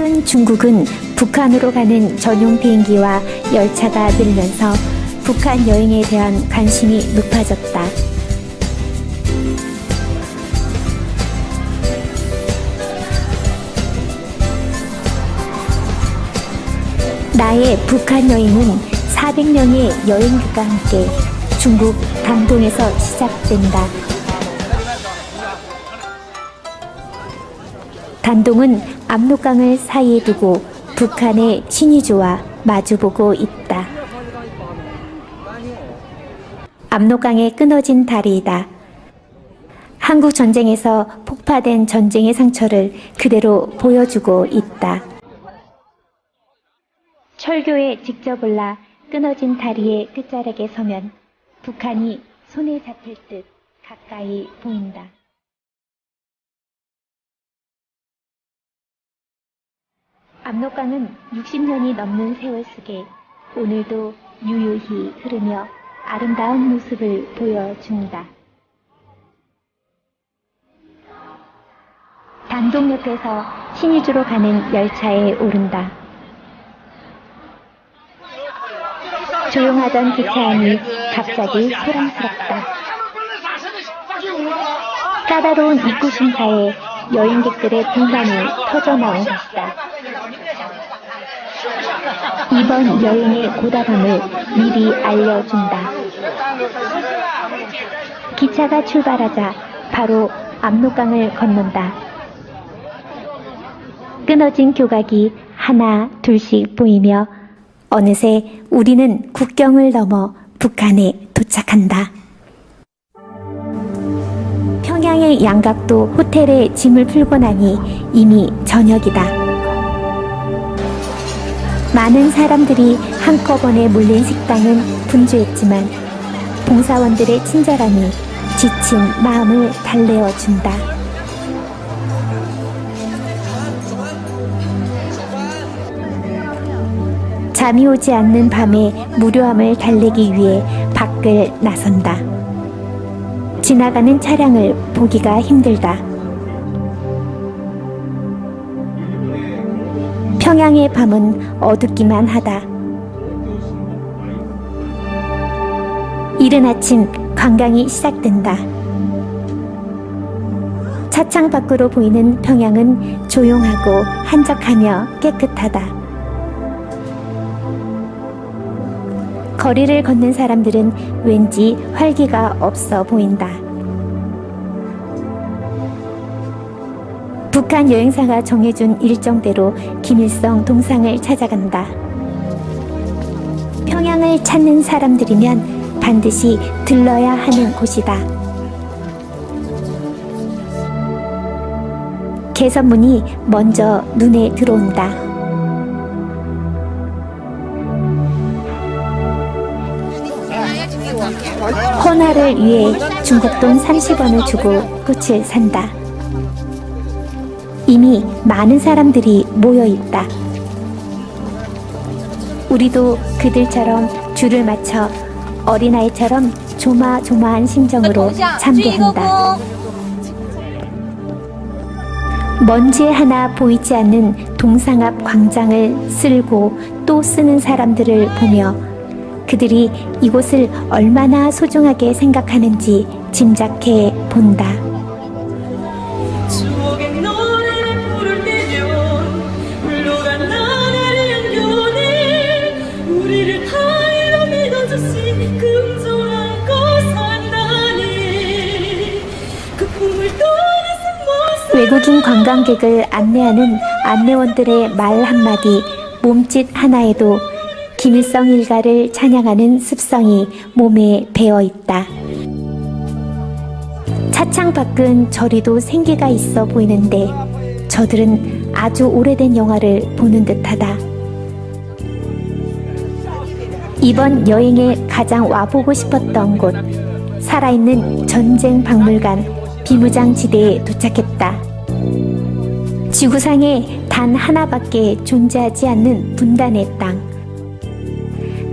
최근 중국은 북한으로 가는 전용 비행기와 열차가 늘면서 북한 여행에 대한 관심이 높아졌다. 나의 북한 여행은 400명의 여행객과 함께 중국 단동에서 시작된다. 단동은 압록강을 사이에 두고 북한의 신의주와 마주보고 있다. 압록강에 끊어진 다리이다. 한국 전쟁에서 폭파된 전쟁의 상처를 그대로 보여주고 있다. 철교에 직접 올라 끊어진 다리의 끝자락에 서면 북한이 손에 잡힐 듯 가까이 보인다. 압록강은 60년이 넘는 세월 속에 오늘도 유유히 흐르며 아름다운 모습을 보여줍니다. 단동역에서 신의주로 가는 열차에 오른다. 조용하던 기차 안이 갑자기 소란스럽다. 까다로운 입구 심사에 여행객들의 분란이 터져나온 것이다. 이번 여행의 고다방을 미리 알려준다. 기차가 출발하자 바로 압록강을 건넌다. 끊어진 교각이 하나 둘씩 보이며 어느새 우리는 국경을 넘어 북한에 도착한다. 평양의 양각도 호텔에 짐을 풀고 나니 이미 저녁이다. 많은 사람들이 한꺼번에 몰린 식당은 분주했지만 봉사원들의 친절함이 지친 마음을 달래어 준다. 잠이 오지 않는 밤의 무료함을 달래기 위해 밖을 나선다. 지나가는 차량을 보기가 힘들다. 평양의 밤은 어둡기만 하다. 이른 아침 관광이 시작된다. 차창 밖으로 보이는 평양은 조용하고 한적하며 깨끗하다. 거리를 걷는 사람들은 왠지 활기가 없어 보인다. 북한 여행사가 정해준 일정대로 김일성 동상을 찾아간다. 평양을 찾는 사람들이면 반드시 들러야 하는 곳이다. 개선문이 먼저 눈에 들어온다. 헌화를 위해 중국돈 30원을 주고 꽃을 산다. 이미 많은 사람들이 모여 있다. 우리도 그들처럼 줄을 맞춰 어린아이처럼 조마조마한 심정으로 참배한다. 먼지 하나 보이지 않는 동상 앞 광장을 쓸고 또 쓰는 사람들을 보며 그들이 이곳을 얼마나 소중하게 생각하는지 짐작해 본다. 외국인 관광객을 안내하는 안내원들의 말 한마디, 몸짓 하나에도 김일성 일가를 찬양하는 습성이 몸에 배어 있다. 차창 밖은 저리도 생기가 있어 보이는데 저들은 아주 오래된 영화를 보는 듯하다. 이번 여행에 가장 와보고 싶었던 곳, 살아있는 전쟁 박물관 비무장지대에 도착했다. 지구상에 단 하나밖에 존재하지 않는 분단의 땅.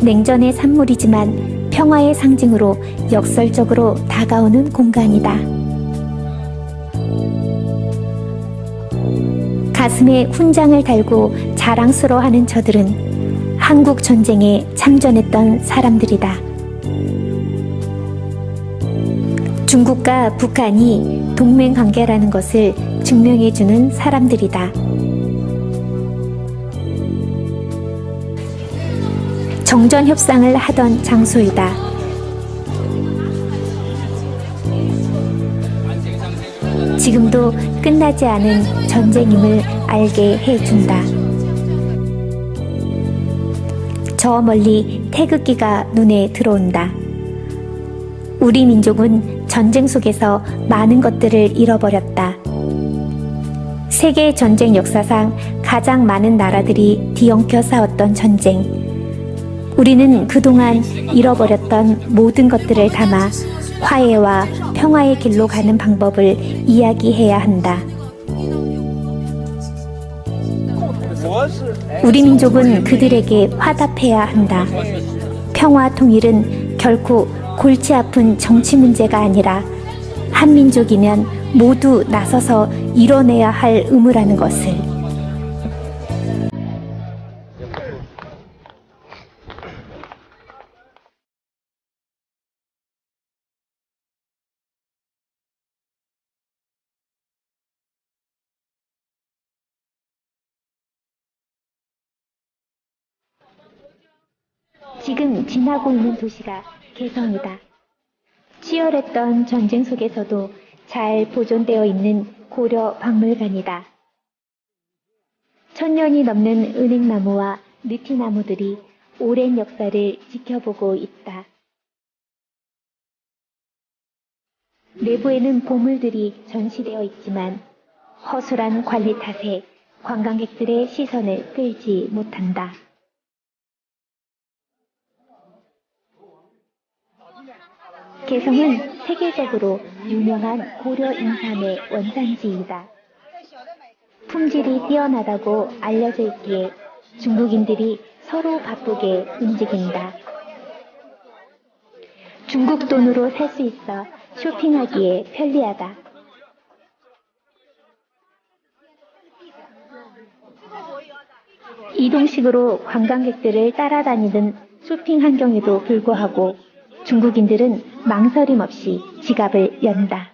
냉전의 산물이지만 평화의 상징으로 역설적으로 다가오는 공간이다. 가슴에 훈장을 달고 자랑스러워하는 저들은 한국 전쟁에 참전했던 사람들이다. 중국과 북한이 동맹 관계라는 것을 증명해주는 사람들이다. 정전 협상을 하던 장소이다. 지금도 끝나지 않은 전쟁임을 알게 해준다. 저 멀리 태극기가 눈에 들어온다. 우리 민족은 전쟁 속에서 많은 것들을 잃어버렸다. 세계 전쟁 역사상 가장 많은 나라들이 뒤엉켜 싸웠던 전쟁. 우리는 그동안 잃어버렸던 모든 것들을 담아 화해와 평화의 길로 가는 방법을 이야기해야 한다. 우리 민족은 그들에게 화답해야 한다. 평화 통일은 결코 골치 아픈 정치 문제가 아니라 한민족이면 모두 나서서 이뤄내야 할 의무라는 것을. 지금 지나고 있는 도시가 개성이다. 치열했던 전쟁 속에서도 잘 보존되어 있는 고려 박물관이다. 천년이 넘는 은행나무와 느티나무들이 오랜 역사를 지켜보고 있다. 내부에는 보물들이 전시되어 있지만 허술한 관리 탓에 관광객들의 시선을 끌지 못한다. 개성은 세계적으로 유명한 고려 인삼의 원산지이다. 품질이 뛰어나다고 알려져 있기에 중국인들이 서로 바쁘게 움직인다. 중국 돈으로 살 수 있어 쇼핑하기에 편리하다. 이동식으로 관광객들을 따라다니는 쇼핑 환경에도 불구하고 중국인들은 망설임 없이 지갑을 연다.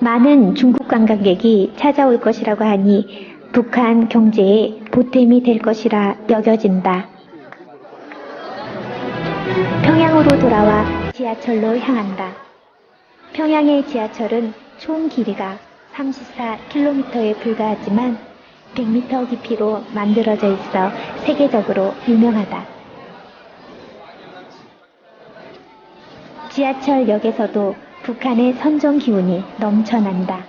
많은 중국 관광객이 찾아올 것이라고 하니 북한 경제에 보탬이 될 것이라 여겨진다. 평양으로 돌아와 지하철로 향한다. 평양의 지하철은 총 길이가 34km에 불과하지만 100m 깊이로 만들어져 있어 세계적으로 유명하다. 지하철역에서도 북한의 선정 기운이 넘쳐난다.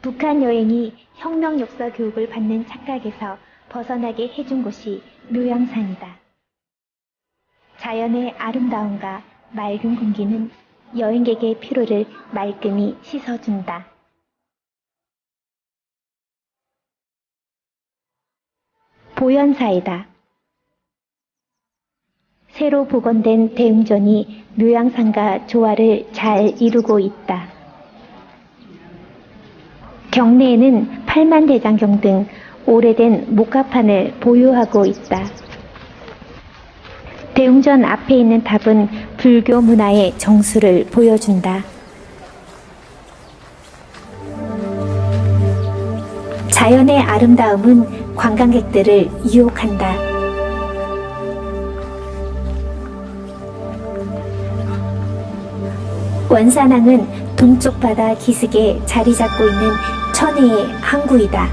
북한 여행이 혁명 역사 교육을 받는 착각에서 벗어나게 해준 곳이 묘양산이다. 자연의 아름다움과 맑은 공기는 여행객의 피로를 말끔히 씻어준다. 보현사이다. 새로 복원된 대웅전이 묘양산과 조화를 잘 이루고 있다. 경내에는 팔만 대장경 등 오래된 목화판을 보유하고 있다. 대웅전 앞에 있는 탑은 불교 문화의 정수를 보여준다. 자연의 아름다움은 관광객들을 유혹한다. 원산항은 동쪽 바다 기슭에 자리 잡고 있는 천혜의 항구이다.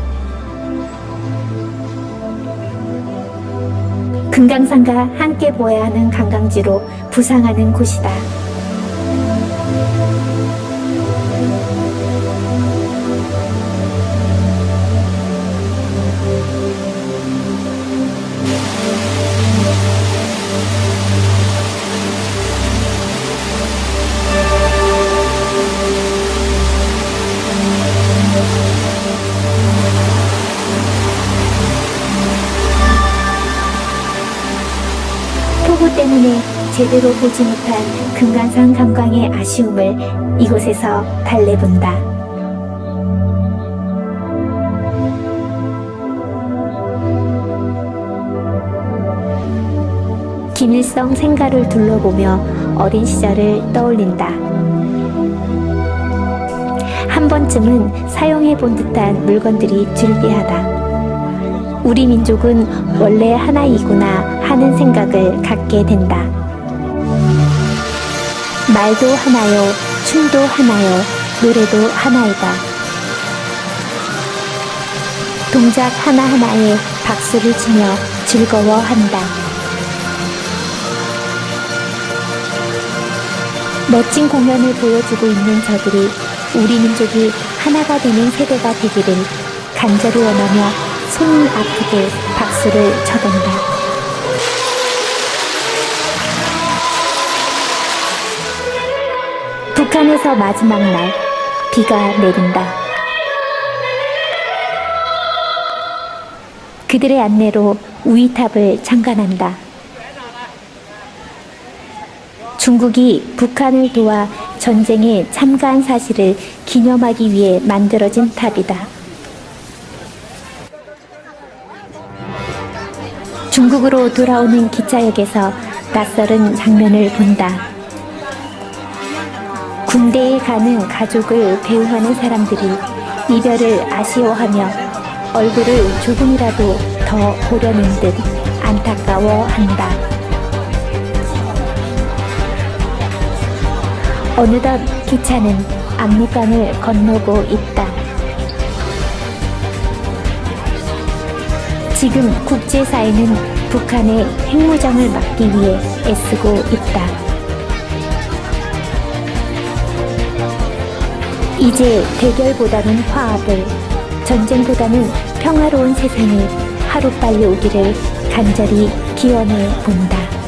금강산과 함께 보아야 하는 관광지로 부상하는 곳이다. 제대로 보지 못한 금강산 감광의 아쉬움을 이곳에서 달래본다. 김일성 생가를 둘러보며 어린 시절을 떠올린다. 한 번쯤은 사용해 본 듯한 물건들이 즐비하다. 우리 민족은 원래 하나이구나 하는 생각을 갖게 된다. 말도 하나요, 춤도 하나요, 노래도 하나이다. 동작 하나하나에 박수를 치며 즐거워한다. 멋진 공연을 보여주고 있는 저들이 우리 민족이 하나가 되는 세대가 되기를 간절히 원하며 손 아프게 박수를 쳐댄다. 북한에서 마지막 날 비가 내린다. 그들의 안내로 우이탑을 창간한다. 중국이 북한을 도와 전쟁에 참가한 사실을 기념하기 위해 만들어진 탑이다. 중국으로 돌아오는 기차역에서 낯설은 장면을 본다. 군대에 가는 가족을 배웅하는 사람들이 이별을 아쉬워하며 얼굴을 조금이라도 더 보려는 듯 안타까워한다. 어느덧 기차는 압록강을 건너고 있다. 지금 국제사회는 북한의 핵무장을 막기 위해 애쓰고 있다. 이제 대결보다는 화합을, 전쟁보다는 평화로운 세상이 하루빨리 오기를 간절히 기원해 본다.